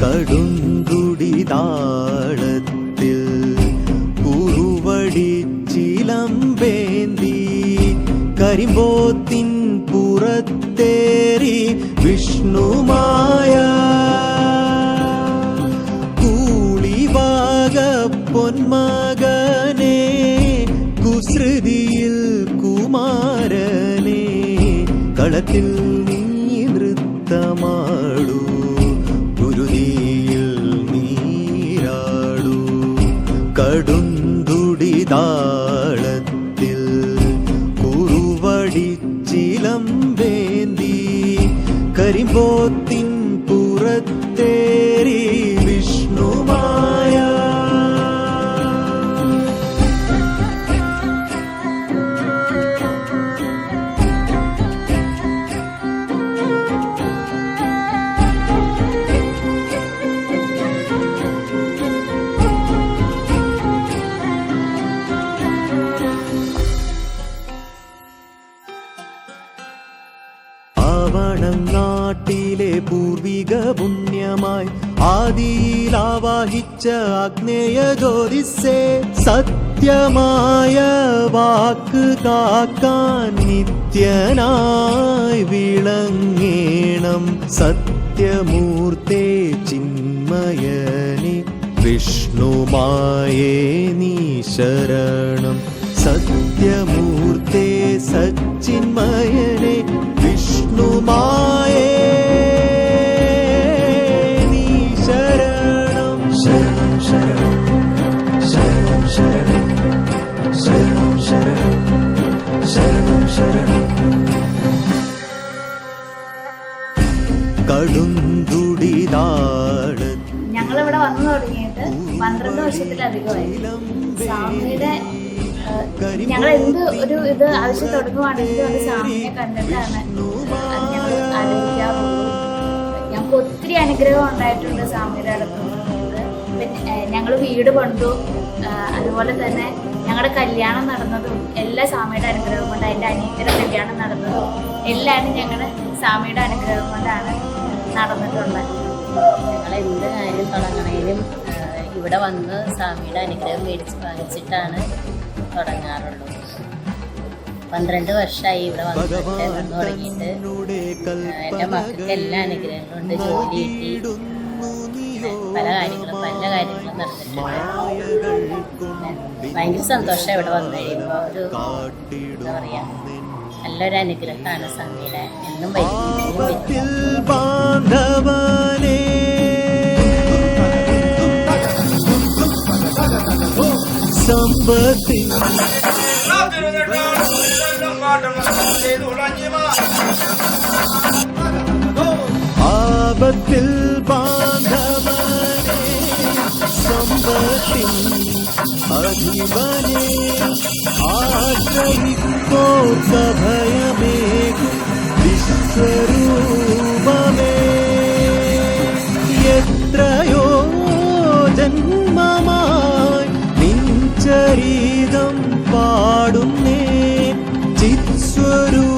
கடும் கொடிதாளத்தில் குருவடி சிலம்பேந்தி கரிம்போத்தின் புறத்தேறி விஷ்ணுமாய. கூலிவாக பொன்மகனே குஸ்ருதியில் குமாரனே களத்தில் நீ நிறுத்தமா தாளத்தில் குருவடி சிலம்பேந்தி கரிம்போத்தின் புறத்தேறி விஷ்ணுமாய் ആവണം നാട്ടിലെ പൂർവിക പുണ്യമായി ആദിയിലാവാഹിച്ച ആഗ്നേയ ജ്യോതിസേ സത്യമായ വാക്ക് കാക്കാൻ നിത്യനായി വിളങ്ങേണം സത്യമൂർത്തേ ചിന്മയനി. വിഷ്ണുമായേ നീ ശരണം സത്യമൂർത്തേ സച്ചിന്മയനെ. വിഷ്ണുമായേ നീ ശരണം. ശരണം ശരണം ശരണം ശരണം ശരണം ശരണം ശരണം ശരണം കടുന്തുടി താളത്തിൽ ഞങ്ങളിവിടെ വന്നു തുടങ്ങിയിട്ട് പന്ത്രണ്ട് വർഷത്തിലധികമായി. സ്വാമിയുടെ ഞങ്ങൾ എന്ത് ഒരു ഇത് ആവശ്യം തുടങ്ങുവാണെങ്കിലും ഞങ്ങൾ ഞങ്ങൾക്ക് ഒത്തിരി അനുഗ്രഹം ഉണ്ടായിട്ടുണ്ട് സ്വാമിയുടെ പിന്നെ ഞങ്ങൾ വീട് പണിതു. അതുപോലെ തന്നെ ഞങ്ങളുടെ കല്യാണം നടന്നതും എല്ലാ സ്വാമിയുടെ അനുഗ്രഹം കൊണ്ട് അതിന്റെ അനിയത്തിയുടെ കല്യാണം നടന്നതും എല്ലാവരും ഞങ്ങളുടെ സ്വാമിയുടെ അനുഗ്രഹം കൊണ്ടാണ് നടന്നിട്ടുള്ളത്. ഞങ്ങൾ എന്ത് കാര്യം തുടങ്ങണേലും ഇവിടെ വന്ന് സ്വാമിയുടെ അനുഗ്രഹം മേടിച്ച് വാങ്ങിച്ചിട്ടാണ് തുടങ്ങാറുള്ളൂ. പന്ത്രണ്ട് വർഷമായി ഇവിടെ വന്നിട്ട് വന്നു തുടങ്ങിയിട്ട് എന്റെ മക്കൾക്ക് എല്ലാ അനുഗ്രഹങ്ങളും ഉണ്ട് ജോലി കിട്ടി. പല കാര്യങ്ങളും പല കാര്യങ്ങളും നടന്നിട്ടുണ്ട്. ഭയങ്കര സന്തോഷം ഇവിടെ വന്നു കഴിയുമ്പോൾ ഒരു എന്താ പറയുക നല്ലൊരു അനുഗ്രഹമാണ് സ്വാമിയുടെ എന്നും വരും. സമ്പത്തിൻ ആപത്തിൽ ബാന്ധവനേ സമ്പത്തിൻ അധിപനേ ആശ്രയിക്കോ സഭയമേകും വിശ്വരൂപമേ ചരിതം പാടുന്നേ. ചിത്സ്വരൂ